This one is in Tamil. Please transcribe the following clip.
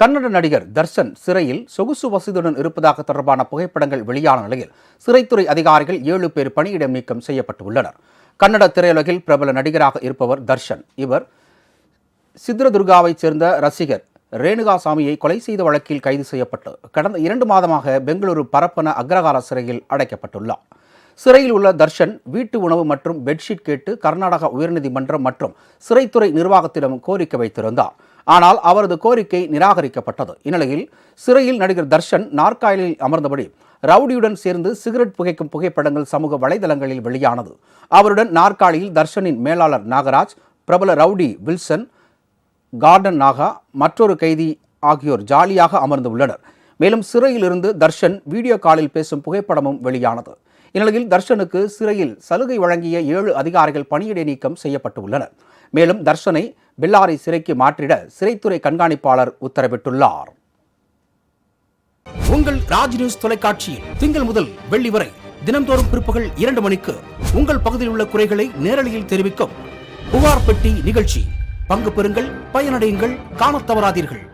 கன்னட நடிகர் தர்ஷன் சிறையில் சொகுசு வசதியுடன் இருப்பதாக தொடர்பான புகைப்படங்கள் வெளியான நிலையில் சிறைத்துறை அதிகாரிகள் ஏழு பேர் பணியிட நீக்கம் செய்யப்பட்டுள்ளனர். கன்னட திரையுலகில் பிரபல நடிகராக இருப்பவர் தர்ஷன். இவர் சித்ரதுர்காவைச் சேர்ந்த ரசிகர் ரேணுகாசாமியை கொலை செய்த வழக்கில் கைது செய்யப்பட்டு கடந்த இரண்டு மாதமாக பெங்களூரு பரப்பன அக்ரகார சிறையில் அடைக்கப்பட்டுள்ளார். சிறையில் உள்ள தர்ஷன் வீட்டு உணவு மற்றும் பெட்ஷீட் கேட்டு கர்நாடகா உயர்நீதிமன்றம் மற்றும் சிறைத்துறை நிர்வாகத்திடம் கோரிக்கை வைத்திருந்தார். ஆனால் அவரது கோரிக்கை நிராகரிக்கப்பட்டது. இந்நிலையில் சிறையில் நடிகர் தர்ஷன் நாற்காலியில் அமர்ந்தபடி ரவுடியுடன் சேர்ந்து சிகரெட் புகைக்கும் புகைப்படங்கள் சமூக வலைதளங்களில் வெளியானது. அவருடன் நாற்காலியில் தர்ஷனின் மேலாளர் நாகராஜ் பிரபல ரவுடி வில்சன் கார்டன் நாகா மற்றொரு கைதி ஆகியோர் ஜாலியாக அமர்ந்து உள்ளனர். மேலும் சிறையிலிருந்து தர்ஷன் வீடியோ காலில் பேசும் புகைப்படமும் வெளியானது. இந்நிலையில் தர்ஷனுக்கு சிறையில் சலுகை வழங்கிய ஏழு அதிகாரிகள் பணியிடை நீக்கம் செய்யப்பட்டு உள்ளனர் மேலும் தர்ஷனை பெல்லாரி சிறைக்கு மாற்றிட சிறைத்துறை கண்காணிப்பாளர் உத்தரவிட்டுள்ளார். உங்கள் ராஜ் நியூஸ் தொலைக்காட்சியில் திங்கள் முதல் வெள்ளி வரை தினந்தோறும் பிற்பகல் இரண்டு மணிக்கு உங்கள் பகுதியில் உள்ள குறைகளை நேரலையில் தெரிவிக்கும் புகார் பெட்டி நிகழ்ச்சி. பங்கு பெறுங்கள் பயனடையுங்கள் காணத் தவறாதீர்கள்.